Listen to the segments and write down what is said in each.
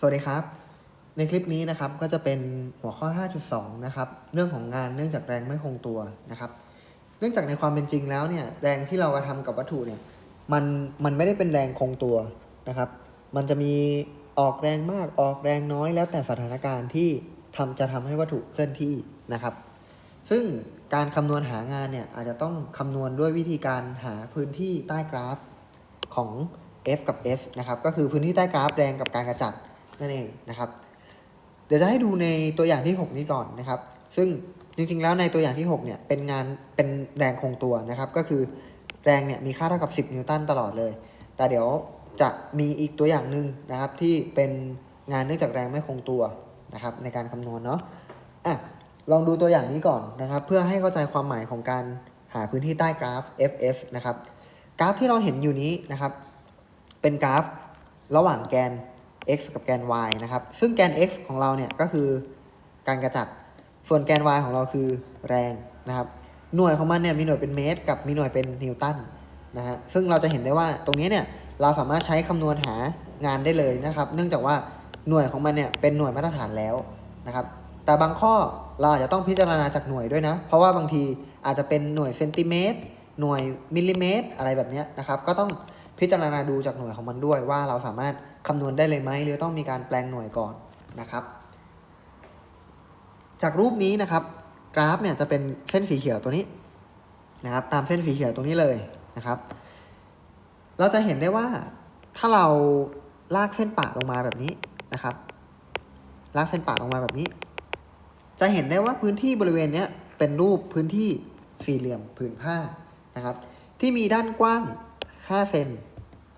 สวัสดีครับ ในคลิปนี้นะครับก็จะเป็นหัวข้อ 5.2 นะครับเรื่องของงานเนื่องจากแรงไม่คงตัวนะครับ เนื่องจากในความเป็นจริงแล้วเนี่ยแรงที่เรากระทำกับวัตถุเนี่ยมันมันไม่ได้เป็นแรงคงตัวนะครับ มันจะมีออกแรงมากออกแรงน้อยแล้วแต่สถานการณ์ที่ทำจะทำให้วัตถุเคลื่อนที่นะครับ ซึ่งการคำนวณหางานเนี่ยอาจจะต้องคำนวณด้วยวิธีการหาพื้นที่ใต้กราฟของ F กับ S นะครับก็คือพื้นที่ใต้กราฟแรงกับการกระจัด นั่นเองนะครับ เดี๋ยวจะให้ดูในตัวอย่างที่ 6 นี้ก่อนนะครับ ซึ่งจริงๆ แล้วในตัวอย่างที่ 6 เนี่ย เป็นงานเป็นแรงคงตัวนะครับ ก็คือแรงเนี่ยมีค่าเท่ากับ 10 นิวตันตลอดเลย แต่เดี๋ยวจะมีอีกตัวอย่างหนึ่งนะครับที่เป็นงานเนื่องจากแรงไม่คงตัวนะครับในการคำนวณเนาะอะลองดูตัวอย่างนี้ก่อนนะครับ เพื่อให้เข้าใจความหมายของการหาพื้นที่ใต้กราฟ fs นะครับ กราฟที่เราเห็นอยู่นี้นะครับ เป็นกราฟระหว่างแกน x กับแกน y นะครับ ซึ่งแกน x ของเราเนี่ยก็คือการกระจัด ส่วนแกน y ของเราคือแรงนะครับ หน่วยของมันเนี่ยมีหน่วยเป็นเมตร กับมีหน่วยเป็นนิวตันนะฮะ ซึ่งเราจะเห็นได้ว่าตรงนี้เนี่ยเราสามารถใช้คำนวณหางานได้เลยนะครับ เนื่องจากว่าหน่วยของมันเนี่ยเป็นหน่วยมาตรฐานแล้วนะครับ แต่บางข้อเราอาจจะต้องพิจารณาจากหน่วยด้วยนะ เพราะว่าบางทีอาจจะเป็นหน่วยเซนติเมตร หน่วยมิลลิเมตร อะไรแบบนี้นะครับ ก็ต้องพิจารณาดูจากหน่วยของมันด้วยว่าเราสามารถ คำนวณได้เลยไหมหรือต้องมีการแปลงหน่วยก่อนนะครับ จากรูปนี้นะครับ กราฟเนี่ยจะเป็นเส้นสีเขียวตัวนี้นะครับ ตามเส้นสีเขียวตรงนี้เลยนะครับ เราจะเห็นได้ว่าถ้าเราลากเส้นปะลงมาแบบนี้นะครับ ลากเส้นปะลงมาแบบนี้ จะเห็นได้ว่าพื้นที่บริเวณเนี้ยเป็นรูปพื้นที่สี่เหลี่ยมผืนผ้านะครับ ที่มีด้านกว้าง5เซน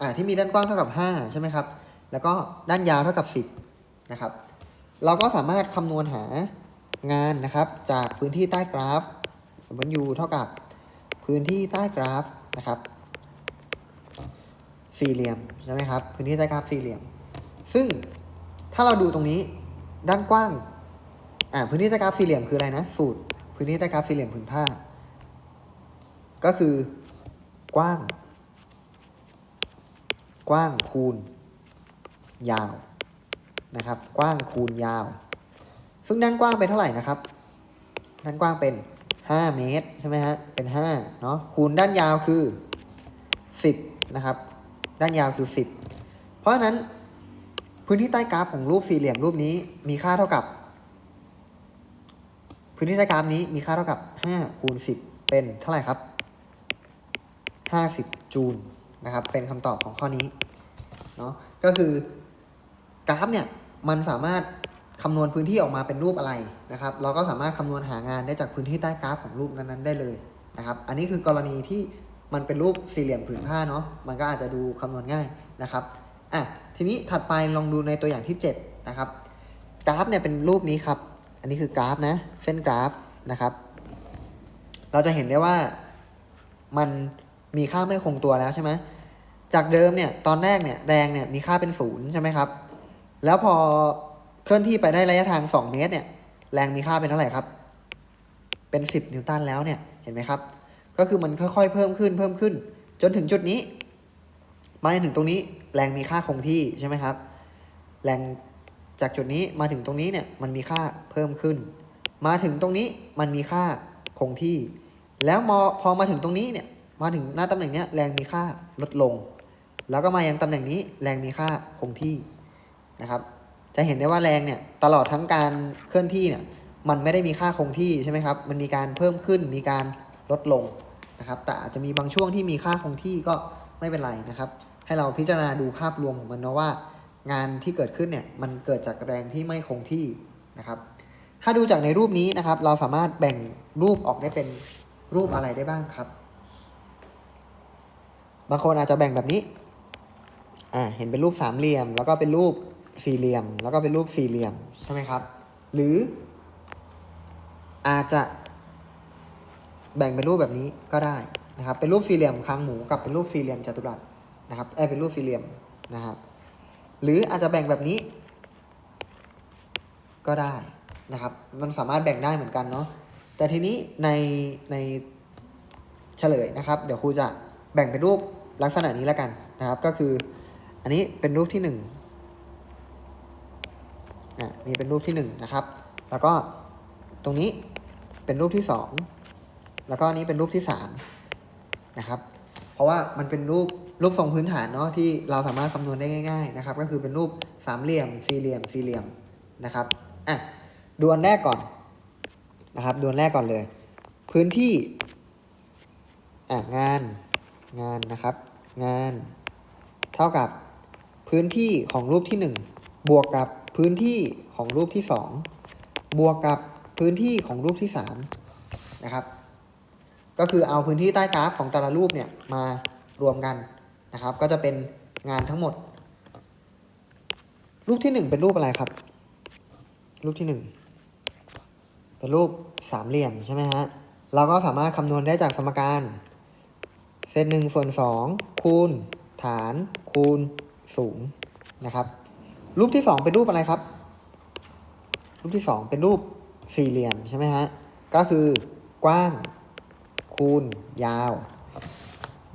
อ่าที่มีด้านกว้างเท่ากับ 5 ใช่ไหมครับ แล้วก็ด้านยาวเท่ากับ 10 นะครับ เราก็สามารถคำนวณหางานนะครับ จากพื้นที่ใต้กราฟมันยูเท่ากับพื้นที่ใต้กราฟนะครับ สี่เหลี่ยมใช่ไหมครับ พื้นที่ใต้กราฟสี่เหลี่ยม ซึ่งถ้าเราดูตรงนี้ด้านกว้าง อ่าพื้นที่ใต้กราฟสี่เหลี่ยมคืออะไรนะ สูตร พื้นที่ใต้กราฟสี่เหลี่ยมผืนผ้า ก็คือกว้าง กว้างคูณ ยาวนะครับ กว้างคูณยาว ซึ่งด้านกว้างเป็นเท่าไหร่นะครับ ด้านกว้างเป็น 5 เมตรใช่ไหมฮะ เป็น5เนาะ คูณด้านยาวคือ 10 นะครับ ด้านยาวคือ 10 เพราะฉะนั้นพื้นที่ใต้กราฟของรูปสี่เหลี่ยมรูปนี้มีค่าเท่ากับ พื้นที่ใต้กราฟนี้มีค่าเท่ากับ 5 คูณ 10 เป็นเท่าไหร่ครับ 50 จูลนะครับ เป็นคำตอบของข้อนี้เนาะ ก็คือ กราฟเนี่ยมันสามารถคำนวณพื้นที่ออกมาเป็นรูปอะไรนะครับ เราก็สามารถคำนวณหางานได้จากพื้นที่ใต้กราฟของรูปนั้นๆได้เลยนะครับ อันนี้คือกรณีที่มันเป็นรูปสี่เหลี่ยมผืนผ้าเนาะ มันก็อาจจะดูคำนวณง่ายนะครับ อะ ทีนี้ถัดไปลองดูในตัวอย่างที่ 7 นะครับ กราฟเนี่ยเป็นรูปนี้ครับ อันนี้คือกราฟนะ เส้นกราฟนะครับ เราจะเห็นได้ว่ามันมีค่าไม่คงตัวแล้วใช่ไหมจากเดิมเนี่ยตอนแรกเนี่ยแรงเนี่ยมีค่าเป็นศูนย์ใช่ไหมครับ แล้วพอเคลื่อนที่ไปได้ระยะทาง 2 เมตรเนี่ย แรงมีค่าเป็นเท่าไหร่ครับ เป็น 10 นิวตันแล้วเนี่ย เห็นไหมครับ ก็คือมันค่อยๆ เพิ่มขึ้น เพิ่มขึ้น จนถึงจุดนี้ มาถึงตรงนี้ แรงมีค่าคงที่ใช่ไหมครับ แรงจากจุดนี้มาถึงตรงนี้เนี่ย มันมีค่าเพิ่มขึ้น มาถึงตรงนี้มันมีค่าคงที่ แล้วมอพอมาถึงตรงนี้เนี่ย มาถึงหน้าตำแหน่งเนี้ยแรงมีค่าลดลง แล้วก็มายังตำแหน่งนี้แรงมีค่าคงที่ นะครับ จะเห็นได้ว่าแรงเนี่ยตลอดทั้งการเคลื่อนที่เนี่ยมันไม่ได้มีค่าคงที่ใช่ไหมครับ มันมีการเพิ่มขึ้นมีการลดลงนะครับ แต่อาจจะมีบางช่วงที่มีค่าคงที่ก็ไม่เป็นไรนะครับ ให้เราพิจารณาดูภาพรวมของมันนะว่างานที่เกิดขึ้นเนี่ยมันเกิดจากแรงที่ไม่คงที่นะครับ ถ้าดูจากในรูปนี้นะครับ เราสามารถแบ่งรูปออกได้เป็นรูปอะไรได้บ้างครับ บางคนอาจจะแบ่งแบบนี้ อ่า เห็นเป็นรูปสามเหลี่ยม แล้วก็เป็นรูป สี่เหลี่ยม แล้วก็เป็นรูปสี่เหลี่ยมใช่ไหมครับ หรือ อาจจะแบ่งเป็นรูปแบบนี้ก็ได้นะครับ เป็นรูปสี่เหลี่ยมคางหมูกับเป็นรูปสี่เหลี่ยมจัตุรัสนะครับเอเป็นรูปสี่เหลี่ยมนะฮะหรืออาจจะแบ่งแบบนี้ ก็ได้นะครับ มันสามารถแบ่งได้เหมือนกันเนาะ แต่ทีนี้ในในเฉลยนะครับ เดี๋ยวครูจะแบ่งเป็นรูปลักษณะนี้แล้วกันนะครับ ก็คือ อันนี้เป็นรูปที่หนึ่ง อะนี่เป็นรูปที่หนึ่งนะครับ แล้วก็ตรงนี้เป็นรูปที่สองแล้วก็นี้เป็นรูปที่สามนะครับ เพราะว่ามันเป็นรูปรูปทรงพื้นฐานเนาะที่เราสามารถคำนวณได้ง่าย ๆ นะครับ ก็คือเป็นรูปสามเหลี่ยม สี่เหลี่ยม สี่เหลี่ยมนะครับอะดูอันแรกก่อนนะครับดูอันแรกก่อนเลย พื้นที่อะงานงานนะครับ งาน เท่ากับพื้นที่ของรูปที่หนึ่งบวกกับ พื้นที่ของรูปที่สองบวกกับพื้นที่ของรูปที่สามนะครับ ก็คือเอาพื้นที่ใต้กราฟของแต่ละรูปเนี่ยมารวมกันนะครับ ก็จะเป็นงานทั้งหมด รูปที่หนึ่งเป็นรูปอะไรครับ รูปที่หนึ่งเป็นรูปสามเหลี่ยมใช่ไหมฮะเราก็สามารถคำนวณได้จากสมการ เศษหนึ่งส่วนสองคูณฐานคูณสูงนะครับ รูปที่สองเป็นรูปอะไรครับ รูปที่สองเป็นรูปสี่เหลี่ยมใช่ไหมฮะ ก็คือกว้าง คูณ ยาว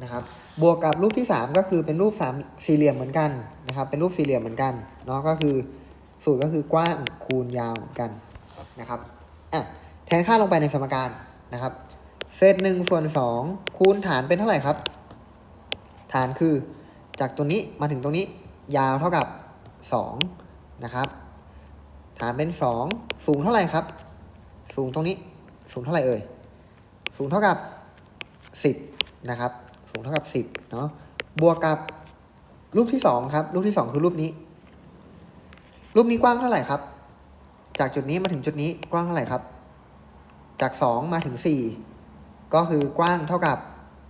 นะครับ บวกกับรูปที่สามก็คือเป็นรูปสามสี่เหลี่ยมเหมือนกันนะครับ เป็นรูปสี่เหลี่ยมเหมือนกันเนาะก็คือสูตรก็คือกว้างคูณยาวเหมือนกันนะครับอะแทนค่าลงไปในสมการนะครับ เศษหนึ่งส่วนสองคูณฐานเป็นเท่าไหร่ครับ ฐานคือจากตัวนี้มาถึงตรงนี้ยาวเท่ากับ 2นะครับฐานเป็น 2 สูงเท่าไหร่ครับ สูงตรงนี้ สูงเท่าไหร่เอ่ย สูงเท่ากับ 10นะครับ สูงเท่ากับ 10เนาะ บวกกับรูปที่ 2 ครับ รูปที่ 2 คือรูปนี้ รูปนี้กว้างเท่าไหร่ครับ จากจุดนี้มาถึงจุดนี้กว้างเท่าไหร่ครับ จาก 2 มาถึง 4 ก็คือกว้างเท่ากับ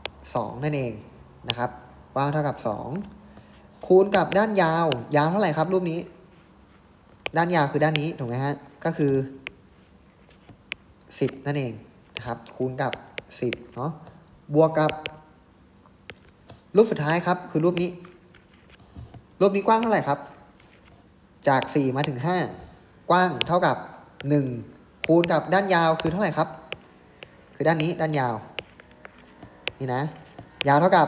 2 นั่นเองนะครับ กว้างเท่ากับ 2 คูณกับด้านยาว ยาวเท่าไหร่ครับรูปนี้ ด้านยาวคือด้านนี้ถูกไหมฮะ ก็คือ 10 นั่นเองนะครับ คูณกับ 10เนาะ บวกกับ รูปสุดท้ายครับ คือรูปนี้ รูปนี้กว้างเท่าไหร่ครับ จาก 4 มาถึง 5 กว้างเท่ากับ 1 คูณกับด้านยาวคือเท่าไหร่ครับ คือด้านนี้ด้านยาว นี่นะ ยาวเท่ากับ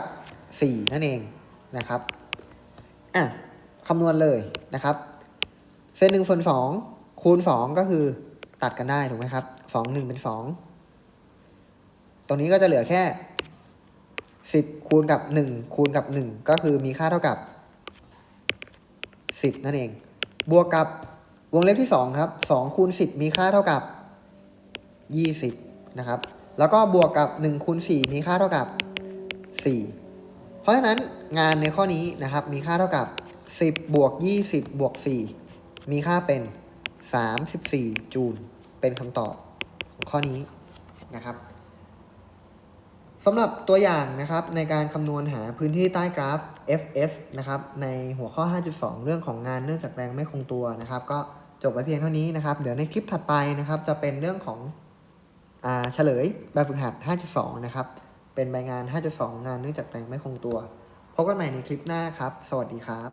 4 นั่นเองนะครับ อะคำนวณเลยนะครับ เศษหนึ่งส่วนสองคูณสองก็คือตัดกันได้ถูกไหมครับสองหนึ่งเป็นสองตรงนี้ก็จะเหลือแค่สิบคูณกับหนึ่งคูณกับหนึ่งก็คือมีค่าเท่ากับสิบนั่นเอง บวกกับวงเล็บที่สองครับสองคูณสิบมีค่าเท่ากับยี่สิบนะครับ แล้วก็บวกกับหนึ่งคูณสี่มีค่าเท่ากับสี่เพราะฉะนั้น งานในข้อนี้นะครับ มีค่าเท่ากับ 10 บวก 20 บวก 4 มีค่าเป็น 34 จูล เป็นคำตอบของข้อนี้นะครับสำหรับตัวอย่างนะครับในการคำนวณหาพื้นที่ใต้กราฟ fs นะครับในหัวข้อ 5.2 เรื่องของงานเนื่องจากแรงไม่คงตัวนะครับ ก็จบไว้เพียงเท่านี้นะครับ เดี๋ยวในคลิปถัดไปนะครับ จะเป็นเรื่องของอาเฉลยแบบฝึกหัด 5.2 นะครับ เป็นใบงาน 5.2 งานเนื่องจากแรงไม่คงตัว พบกันใหม่ในคลิปหน้าครับ สวัสดีครับ